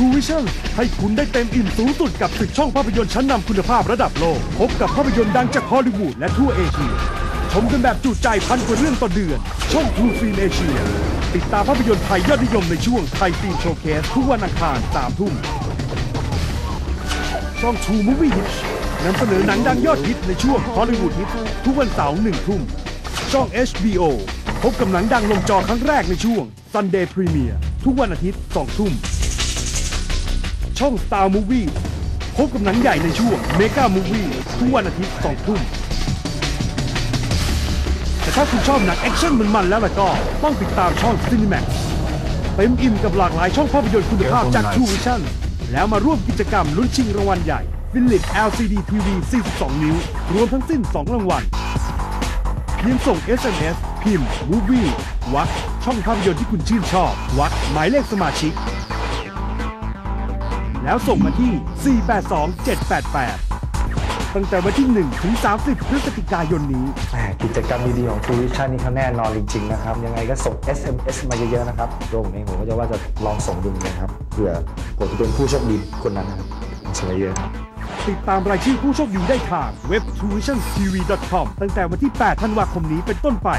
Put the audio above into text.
True Vision ให้คุณได้เต็มอิ่มสูงสุดกับศึกช่องภาพยนตร์ชั้นนำคุณภาพระดับโลก พบกับภาพยนตร์ดังจากฮอลลีวูดและทั่วเอเชีย ชมกันแบบจุใจพันกว่าเรื่องต่อเดือน ช่อง True Film Asia ติดตามภาพยนตร์ไทยยอดนิยมในช่วงไทยฟิล์มโชว์เคสทุกวันอังคาร3ทุ่ม ช่อง True Movie Hit นำเสนอหนังดังยอดฮิตในช่วงฮอลลีวูดฮิตทุกวันเสาร์หนึ่งทุ่ม ช่อง HBO พบกับหนังดังลงจอครั้งแรกในช่วง Sunday Premiere ทุกวันอาทิตย์2ทุ่ม ช่อง Star Movie พบกับหนังใหญ่ในช่วง Mega Movie ทุกวันอาทิตย์2ทุ่มแต่ถ้าคุณชอบหนังแอคชั่นมันๆแล้วล่ะก็ต้องติดตามช่อง Cinemax เต็มอิ่มกับหลากหลายช่องภาพยนตร์คุณภาพจาก True Vision แล้วมาร่วมกิจกรรมลุ้นชิงรางวัลใหญ่ Philips LCD TV 42 นิ้ว รวมทั้งสิ้น 2 รางวัลเพียงส่ง SMS พิมพ์ Movie วักช่องภาพยนตร์ที่คุณชื่นชอบ วักหมายเลขสมาชิก แล้วส่งมาที่ 482-788 ตั้งแต่วันที่ 1 ถึง 30 พฤศจิกายนนี้ แหมกิจกรรมดีๆของ True Vision นี่เขาแน่นอนจริง ๆ นะครับ ยังไงก็ส่ง SMS มาเยอะๆนะครับตัวผมเองผมก็จะว่าจะลองส่งดูเหมือนกันครับเผื่อผมจะเป็นผู้โชคดีคนนั้นนะครับส่งมาเยอะครับติดตามรายชื่อผู้โชคดีได้ทางเว็บ t u i t i o n t v c o m ตั้งแต่วันที่ 8 ธันวาคมนี้เป็นต้นไป